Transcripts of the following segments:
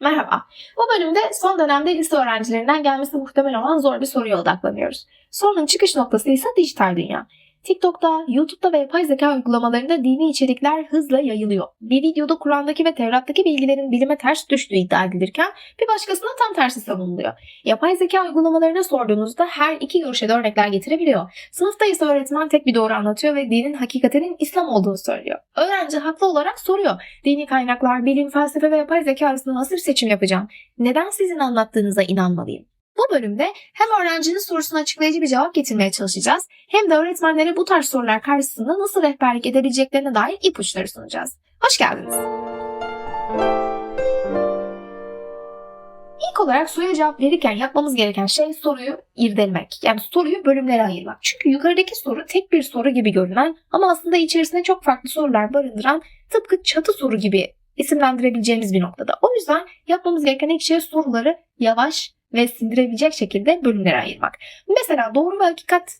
Merhaba. Bu bölümde son dönemde lise öğrencilerinden gelmesi muhtemel olan zor bir soruya odaklanıyoruz. Sorunun çıkış noktası ise dijital dünya. TikTok'ta, YouTube'da ve yapay zeka uygulamalarında dini içerikler hızla yayılıyor. Bir videoda Kur'an'daki ve Tevrat'taki bilgilerin bilime ters düştüğü iddia edilirken bir başkasına tam tersi savunuluyor. Yapay zeka uygulamalarına sorduğunuzda her iki görüşe de örnekler getirebiliyor. Sınıfta ise öğretmen tek bir doğru anlatıyor ve dinin hakikatinin İslam olduğunu söylüyor. Öğrenci haklı olarak soruyor. Dini kaynaklar, bilim, felsefe ve yapay zeka arasında nasıl bir seçim yapacağım? Neden sizin anlattığınıza inanmalıyım? Bu bölümde hem öğrencinin sorusuna açıklayıcı bir cevap getirmeye çalışacağız hem de öğretmenlere bu tarz sorular karşısında nasıl rehberlik edebileceklerine dair ipuçları sunacağız. Hoş geldiniz. İlk olarak soruya cevap verirken yapmamız gereken şey soruyu irdelemek. Yani soruyu bölümlere ayırmak. Çünkü yukarıdaki soru tek bir soru gibi görünen ama aslında içerisinde çok farklı sorular barındıran tıpkı çatı soru gibi isimlendirebileceğimiz bir noktada. O yüzden yapmamız gereken ilk şey soruları yavaş ve sindirebilecek şekilde bölümlere ayırmak. Mesela doğru ve hakikat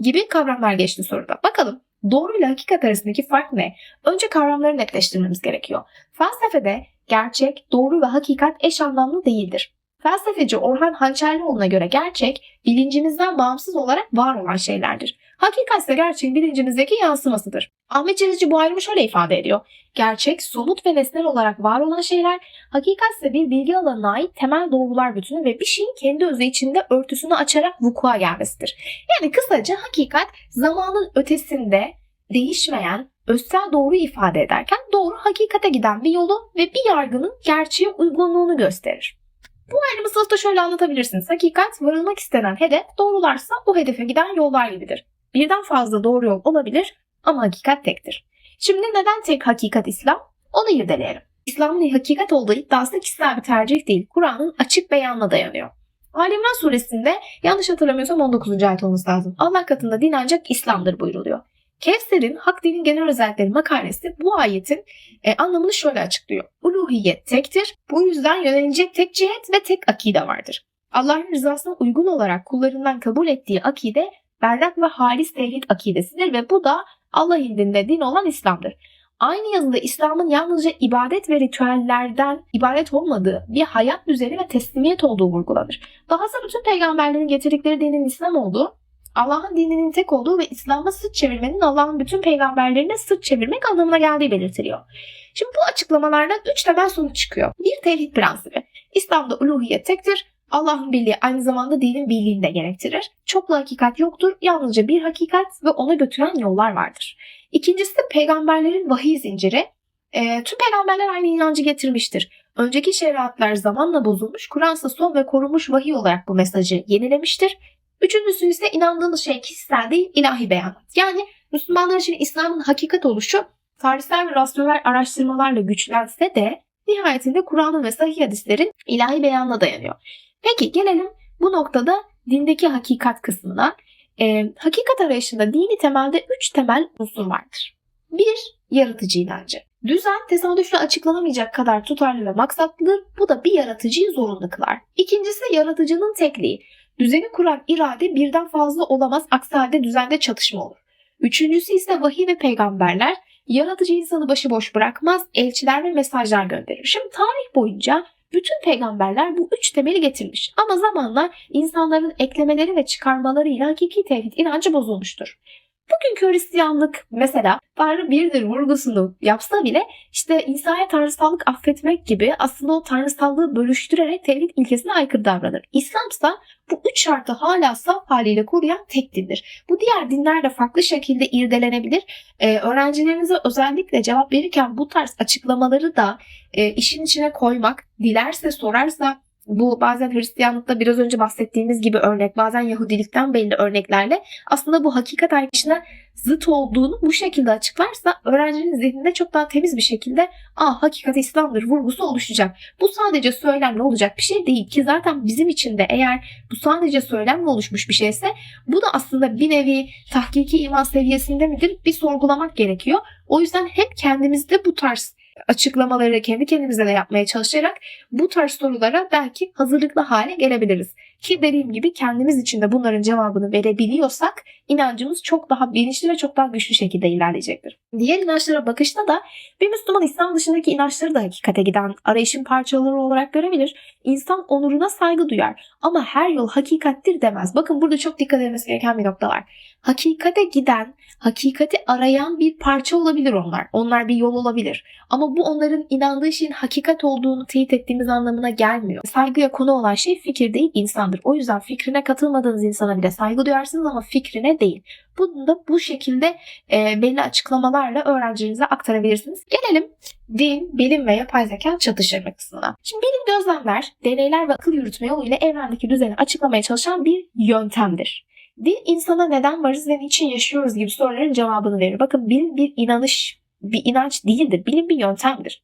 gibi kavramlar geçti soruda. Bakalım doğru ile hakikat arasındaki fark ne? Önce kavramları netleştirmemiz gerekiyor. Felsefede gerçek, doğru ve hakikat eş anlamlı değildir. Felsefeci Orhan Hançerlioğlu'na göre gerçek, bilincimizden bağımsız olarak var olan şeylerdir. Hakikat ise gerçeğin bilincimizdeki yansımasıdır. Ahmet Cezic'i bu ayrımı şöyle ifade ediyor. Gerçek, somut ve nesnel olarak var olan şeyler, hakikat ise bir bilgi alanına ait temel doğrular bütünü ve bir şeyin kendi özü içinde örtüsünü açarak vuku'a gelmesidir. Yani kısaca hakikat zamanın ötesinde değişmeyen, özsel doğru ifade ederken doğru hakikate giden bir yolu ve bir yargının gerçeğe uygunluğunu gösterir. Bu ayrımı sınıfta şöyle anlatabilirsiniz. Hakikat varılmak istenen hedef, doğrularsa o hedefe giden yollar gibidir. Birden fazla doğru yol olabilir ama hakikat tektir. Şimdi neden tek hakikat İslam? Onu irdeleyelim. İslam'ın hakikat olduğu iddiası kişisel bir tercih değil. Kur'an'ın açık beyanına dayanıyor. Ali İmran suresinde yanlış hatırlamıyorsam 19. ayet olması lazım. Allah katında din ancak İslam'dır buyruluyor. Kevser'in Hak Dinin Genel Özellikleri makalesi bu ayetin e, anlamını şöyle açıklıyor. Uluhiyet tektir. Bu yüzden yönelilecek tek cihet ve tek akide vardır. Allah'ın rızasına uygun olarak kullarından kabul ettiği akide berrak ve halis tevhid akidesidir ve bu da Allah indinde din olan İslam'dır. Aynı yazıda İslam'ın yalnızca ibadet ve ritüellerden ibaret olmadığı bir hayat düzeni ve teslimiyet olduğu vurgulanır. Dahası bütün peygamberlerin getirdikleri dinin İslam olduğu, Allah'ın dininin tek olduğu ve İslam'a sırt çevirmenin Allah'ın bütün peygamberlerine sırt çevirmek anlamına geldiği belirtiliyor. Şimdi bu açıklamalardan üç temel sonuç çıkıyor. Bir tevhid prensibi. İslam'da uluhiyet tektir. Allah'ın birliği aynı zamanda dinin birliğini de gerektirir. Çoklu hakikat yoktur. Yalnızca bir hakikat ve ona götüren yollar vardır. İkincisi peygamberlerin vahiy zinciri. E, tüm peygamberler aynı inancı getirmiştir. Önceki şeriatlar zamanla bozulmuş, Kur'an ise son ve korunmuş vahiy olarak bu mesajı yenilemiştir. Üçüncüsü ise inandığınız şey kişisel değil, ilahi beyanat. Yani Müslümanlar için İslam'ın hakikat oluşu tarihsel ve rasyonel araştırmalarla güçlense de nihayetinde Kur'an'ın ve sahih hadislerin ilahi beyanına dayanıyor. Peki gelelim bu noktada dindeki hakikat kısmına. Ee, hakikat arayışında dini temelde üç temel unsur vardır. Bir, yaratıcı inancı. Düzen tesadüfle açıklanamayacak kadar tutarlı ve maksatlıdır. Bu da bir yaratıcıyı zorunlu kılar. İkincisi yaratıcının tekliği. Düzeni kuran irade birden fazla olamaz aksi halde düzende çatışma olur. Üçüncüsü ise vahiy ve peygamberler yaratıcı insanı başıboş bırakmaz, elçiler ve mesajlar gönderir. Şimdi tarih boyunca bütün peygamberler bu üç temeli getirmiş. Ama zamanla insanların eklemeleri ve çıkarmalarıyla hakiki tevhid inancı bozulmuştur. Bugünkü Hristiyanlık mesela Tanrı birdir vurgusunu yapsa bile işte insaya tanrısallık affetmek gibi aslında o tanrısallığı bölüştürerek tevhid ilkesine aykırı davranır. İslamsa bu üç şartı hala saf haliyle koruyan tek dindir. Bu diğer dinler de farklı şekilde irdelenebilir. Ee, öğrencilerinize özellikle cevap verirken bu tarz açıklamaları da e, işin içine koymak, dilerse sorarsa bu bazen Hristiyanlıkta biraz önce bahsettiğimiz gibi örnek, bazen Yahudilikten belli örneklerle aslında bu hakikat arayışına zıt olduğunu bu şekilde açıklarsa öğrencinin zihninde çok daha temiz bir şekilde ah hakikat İslam'dır vurgusu oluşacak. Bu sadece söylemle olacak bir şey değil ki zaten bizim için de eğer bu sadece söylemle oluşmuş bir şeyse bu da aslında bir nevi tahkiki iman seviyesinde midir bir sorgulamak gerekiyor. O yüzden hep kendimizde bu tarz açıklamaları kendi kendimize de yapmaya çalışarak bu tarz sorulara belki hazırlıklı hale gelebiliriz. Ki dediğim gibi kendimiz için de bunların cevabını verebiliyorsak inancımız çok daha bilinçli ve çok daha güçlü şekilde ilerleyecektir. Diğer inançlara bakışta da bir Müslüman İslam dışındaki inançları da hakikate giden arayışın parçaları olarak görebilir. İnsan onuruna saygı duyar ama her yol hakikattir demez. Bakın burada çok dikkat edilmesi gereken bir nokta var. Hakikate giden, hakikati arayan bir parça olabilir onlar. Onlar bir yol olabilir. Ama bu onların inandığı şeyin hakikat olduğunu teyit ettiğimiz anlamına gelmiyor. Saygıya konu olan şey fikir değil insandır. O yüzden fikrine katılmadığınız insana bile saygı duyarsınız ama fikrine değil. Bunu da bu şekilde e, belli açıklamalarla öğrencilerinize aktarabilirsiniz. Gelelim din, bilim ve yapay zeka çatışırma kısmına. Şimdi bilim gözlemler, deneyler ve akıl yürütme yoluyla evrendeki düzeni açıklamaya çalışan bir yöntemdir. Din insana neden varız ve niçin yaşıyoruz gibi soruların cevabını verir. Bakın bilim bir inanış, bir inanç değildir. Bilim bir yöntemdir.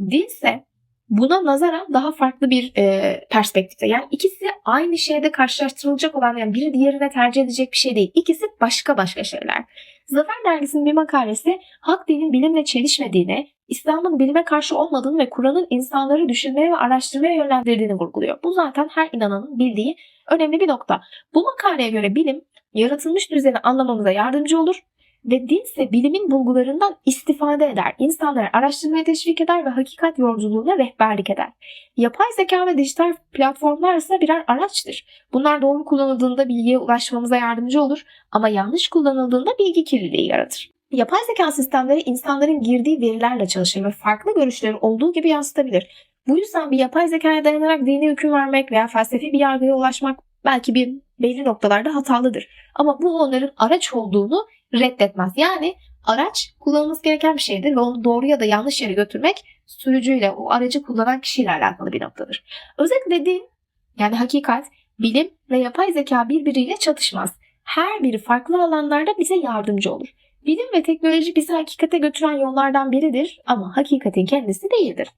Din ise buna nazaran daha farklı bir e, perspektifte. Yani ikisi aynı şeyde karşılaştırılacak olan yani biri diğerine tercih edecek bir şey değil. İkisi başka başka şeyler. Zafer Dergisi'nin bir makalesi hak dinin bilimle çelişmediğini, İslam'ın bilime karşı olmadığını ve Kur'an'ın insanları düşünmeye ve araştırmaya yönlendirdiğini vurguluyor. Bu zaten her inananın bildiği önemli bir nokta. Bu makaleye göre bilim yaratılmış düzeni anlamamıza yardımcı olur ve din ise bilimin bulgularından istifade eder, insanları araştırmaya teşvik eder ve hakikat yolculuğuna rehberlik eder. Yapay zeka ve dijital platformlar ise birer araçtır. Bunlar doğru kullanıldığında bilgiye ulaşmamıza yardımcı olur ama yanlış kullanıldığında bilgi kirliliği yaratır. Yapay zeka sistemleri insanların girdiği verilerle çalışır ve farklı görüşleri olduğu gibi yansıtabilir. Bu yüzden bir yapay zekaya dayanarak dini hüküm vermek veya felsefi bir yargıya ulaşmak belki bir belli noktalarda hatalıdır. Ama bu onların araç olduğunu reddetmez. Yani araç kullanılması gereken bir şeydir ve onu doğru ya da yanlış yere götürmek sürücüyle, o aracı kullanan kişiyle alakalı bir noktadır. Özellikle din, yani hakikat, bilim ve yapay zeka birbiriyle çatışmaz. Her biri farklı alanlarda bize yardımcı olur. Bilim ve teknoloji bizi hakikate götüren yollardan biridir ama hakikatin kendisi değildir.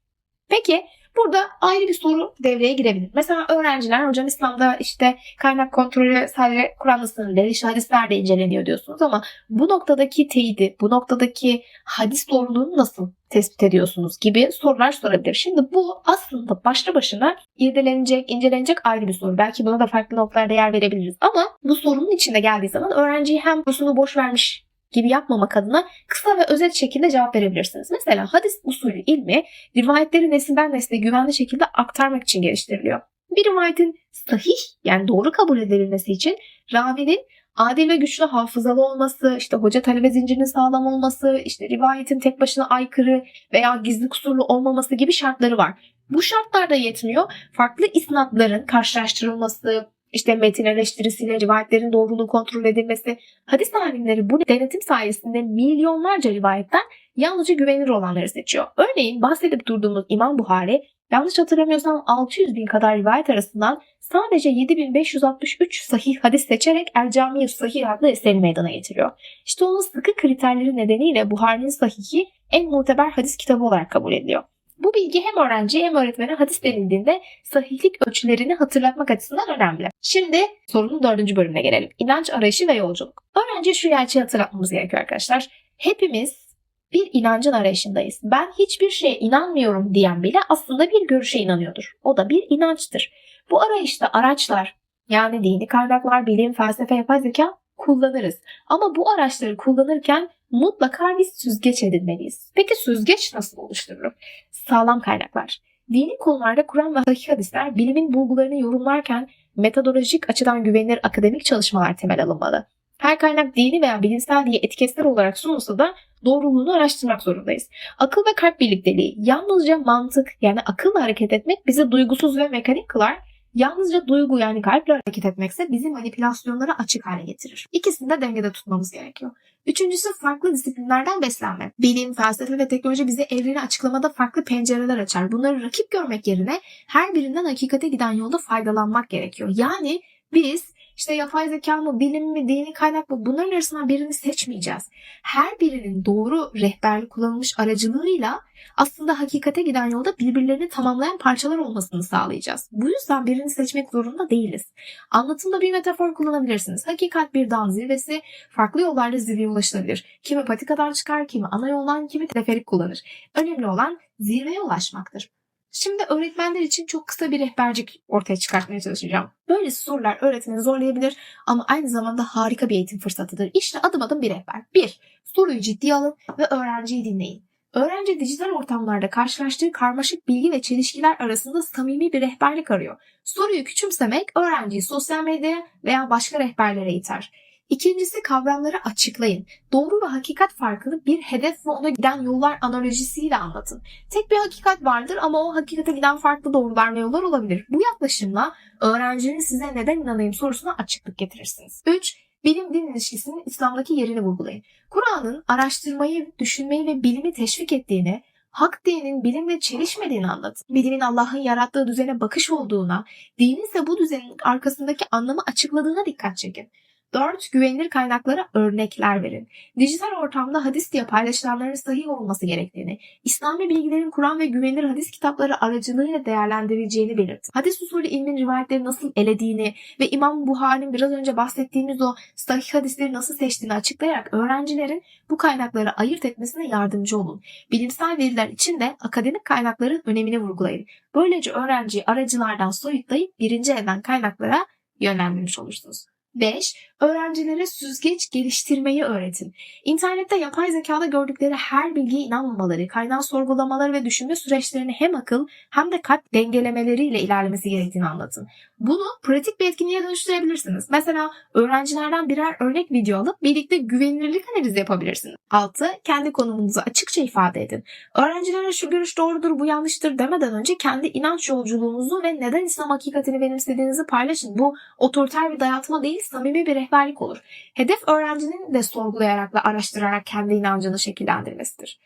Peki burada ayrı bir soru devreye girebilir. Mesela öğrenciler hocam İslam'da işte kaynak kontrolü sadece Kur'an'da sınırlı, hadisler de inceleniyor diyorsunuz ama bu noktadaki teyidi, bu noktadaki hadis doğruluğunu nasıl tespit ediyorsunuz gibi sorular sorabilir. Şimdi bu aslında başlı başına irdelenecek, incelenecek ayrı bir soru. Belki buna da farklı noktalarda yer verebiliriz. Ama bu sorunun içinde geldiği zaman öğrenciyi hem kursunu boş vermiş gibi yapmamak adına kısa ve özet şekilde cevap verebilirsiniz. Mesela hadis usulü ilmi rivayetleri nesilden nesile güvenli şekilde aktarmak için geliştiriliyor. Bir rivayetin sahih yani doğru kabul edilmesi için ravinin adil ve güçlü hafızalı olması, işte hoca talebe zincirinin sağlam olması, işte rivayetin tek başına aykırı veya gizli kusurlu olmaması gibi şartları var. Bu şartlar da yetmiyor. Farklı isnatların karşılaştırılması, işte metin eleştirisiyle rivayetlerin doğruluğu kontrol edilmesi, hadis alimleri bu denetim sayesinde milyonlarca rivayetten yalnızca güvenilir olanları seçiyor. Örneğin bahsedip durduğumuz İmam Buhari, yanlış hatırlamıyorsam 600 bin kadar rivayet arasından sadece 7563 sahih hadis seçerek El Cami Sahih adlı eseri meydana getiriyor. İşte onun sıkı kriterleri nedeniyle Buhari'nin sahihi en muteber hadis kitabı olarak kabul ediliyor. Bu bilgi hem öğrenciye hem öğretmene hadis denildiğinde sahihlik ölçülerini hatırlatmak açısından önemli. Şimdi sorunun dördüncü bölümüne gelelim. İnanç arayışı ve yolculuk. Öğrenciye şu gerçeği hatırlatmamız gerekiyor arkadaşlar. Hepimiz bir inancın arayışındayız. Ben hiçbir şeye inanmıyorum diyen bile aslında bir görüşe inanıyordur. O da bir inançtır. Bu arayışta araçlar yani dini kaynaklar, bilim, felsefe, yapay zeka kullanırız. Ama bu araçları kullanırken mutlaka bir süzgeç edinmeliyiz. Peki süzgeç nasıl oluşturulur? Sağlam kaynaklar. Dini konularda Kur'an ve sahih hadisler bilimin bulgularını yorumlarken metodolojik açıdan güvenilir akademik çalışmalar temel alınmalı. Her kaynak dini veya bilimsel diye etiketler olarak sunulsa da doğruluğunu araştırmak zorundayız. Akıl ve kalp birlikteliği yalnızca mantık yani akılla hareket etmek bizi duygusuz ve mekanik kılar Yalnızca duygu yani kalple hareket etmekse bizi manipülasyonlara açık hale getirir. İkisini de dengede tutmamız gerekiyor. Üçüncüsü farklı disiplinlerden beslenme. Bilim, felsefe ve teknoloji bize evreni açıklamada farklı pencereler açar. Bunları rakip görmek yerine her birinden hakikate giden yolda faydalanmak gerekiyor. Yani biz işte yapay zeka mı, bilim mi, dini kaynak mı bunların arasından birini seçmeyeceğiz. Her birinin doğru rehberlik kullanılmış aracılığıyla aslında hakikate giden yolda birbirlerini tamamlayan parçalar olmasını sağlayacağız. Bu yüzden birini seçmek zorunda değiliz. Anlatımda bir metafor kullanabilirsiniz. Hakikat bir dağın zirvesi farklı yollarla zirveye ulaşılabilir. Kimi patikadan çıkar, kimi ana yoldan, kimi teleferik kullanır. Önemli olan zirveye ulaşmaktır. Şimdi öğretmenler için çok kısa bir rehbercik ortaya çıkartmaya çalışacağım. Böyle sorular öğretmeni zorlayabilir ama aynı zamanda harika bir eğitim fırsatıdır. İşte adım adım bir rehber. 1. Soruyu ciddiye alın ve öğrenciyi dinleyin. Öğrenci dijital ortamlarda karşılaştığı karmaşık bilgi ve çelişkiler arasında samimi bir rehberlik arıyor. Soruyu küçümsemek öğrenciyi sosyal medyaya veya başka rehberlere iter. İkincisi kavramları açıklayın. Doğru ve hakikat farkını bir hedef ve ona giden yollar analojisiyle anlatın. Tek bir hakikat vardır ama o hakikate giden farklı doğrular ve yollar olabilir. Bu yaklaşımla öğrencinin size neden inanayım sorusuna açıklık getirirsiniz. 3. Bilim din ilişkisinin İslam'daki yerini vurgulayın. Kur'an'ın araştırmayı, düşünmeyi ve bilimi teşvik ettiğini, hak dinin bilimle çelişmediğini anlatın. Bilimin Allah'ın yarattığı düzene bakış olduğuna, dinin ise bu düzenin arkasındaki anlamı açıkladığına dikkat çekin. 4. Güvenilir kaynaklara örnekler verin. Dijital ortamda hadis diye paylaşılanların sahih olması gerektiğini, İslami bilgilerin Kur'an ve güvenilir hadis kitapları aracılığıyla değerlendirileceğini belirtin. Hadis usulü ilmin rivayetleri nasıl elediğini ve İmam Buhari'nin biraz önce bahsettiğimiz o sahih hadisleri nasıl seçtiğini açıklayarak öğrencilerin bu kaynakları ayırt etmesine yardımcı olun. Bilimsel veriler için de akademik kaynakların önemini vurgulayın. Böylece öğrenciyi aracılardan soyutlayıp birinci elden kaynaklara yönlendirmiş olursunuz. 5. Öğrencilere süzgeç geliştirmeyi öğretin. İnternette yapay zekada gördükleri her bilgiye inanmamaları, kaynağı sorgulamaları ve düşünme süreçlerini hem akıl hem de kalp dengelemeleriyle ilerlemesi gerektiğini anlatın. Bunu pratik bir etkinliğe dönüştürebilirsiniz. Mesela öğrencilerden birer örnek video alıp birlikte güvenilirlik analizi yapabilirsiniz. 6. Kendi konumunuzu açıkça ifade edin. Öğrencilere şu görüş doğrudur, bu yanlıştır demeden önce kendi inanç yolculuğunuzu ve neden İslam hakikatini benimsediğinizi paylaşın. Bu otoriter bir dayatma değil, samimi bir rehberlik olur. Hedef öğrencinin de sorgulayarak ve araştırarak kendi inancını şekillendirmesidir.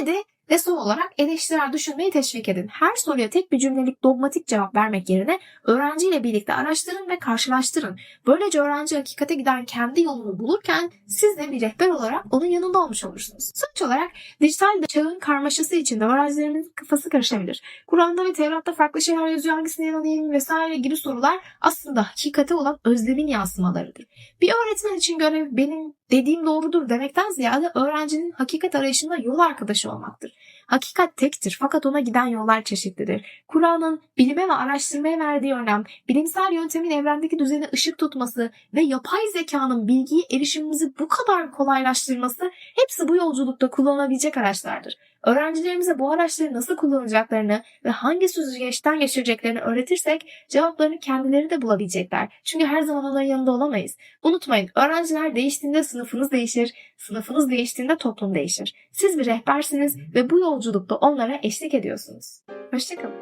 7. Ve son olarak eleştirel düşünmeyi teşvik edin. Her soruya tek bir cümlelik dogmatik cevap vermek yerine öğrenciyle birlikte araştırın ve karşılaştırın. Böylece öğrenci hakikate giden kendi yolunu bulurken siz de bir rehber olarak onun yanında olmuş olursunuz. Sonuç olarak dijital çağın karmaşası içinde öğrencilerin kafası karışabilir. Kur'an'da ve Tevrat'ta farklı şeyler yazıyor hangisine inanayım vesaire gibi sorular aslında hakikate olan özlemin yansımalarıdır. Bir öğretmen için görev benim dediğim doğrudur demekten ziyade öğrencinin hakikat arayışında yol arkadaşı olmaktır. Hakikat tektir fakat ona giden yollar çeşitlidir. Kur'an'ın bilime ve araştırmaya verdiği önem, bilimsel yöntemin evrendeki düzene ışık tutması ve yapay zekanın bilgiye erişimimizi bu kadar kolaylaştırması hepsi bu yolculukta kullanılabilecek araçlardır. Öğrencilerimize bu araçları nasıl kullanacaklarını ve hangi süzgeçten geçireceklerini öğretirsek cevaplarını kendileri de bulabilecekler. Çünkü her zaman onların yanında olamayız. Unutmayın öğrenciler değiştiğinde sınıfınız değişir, sınıfınız değiştiğinde toplum değişir. Siz bir rehbersiniz ve bu yolculukta onlara eşlik ediyorsunuz. Hoşçakalın.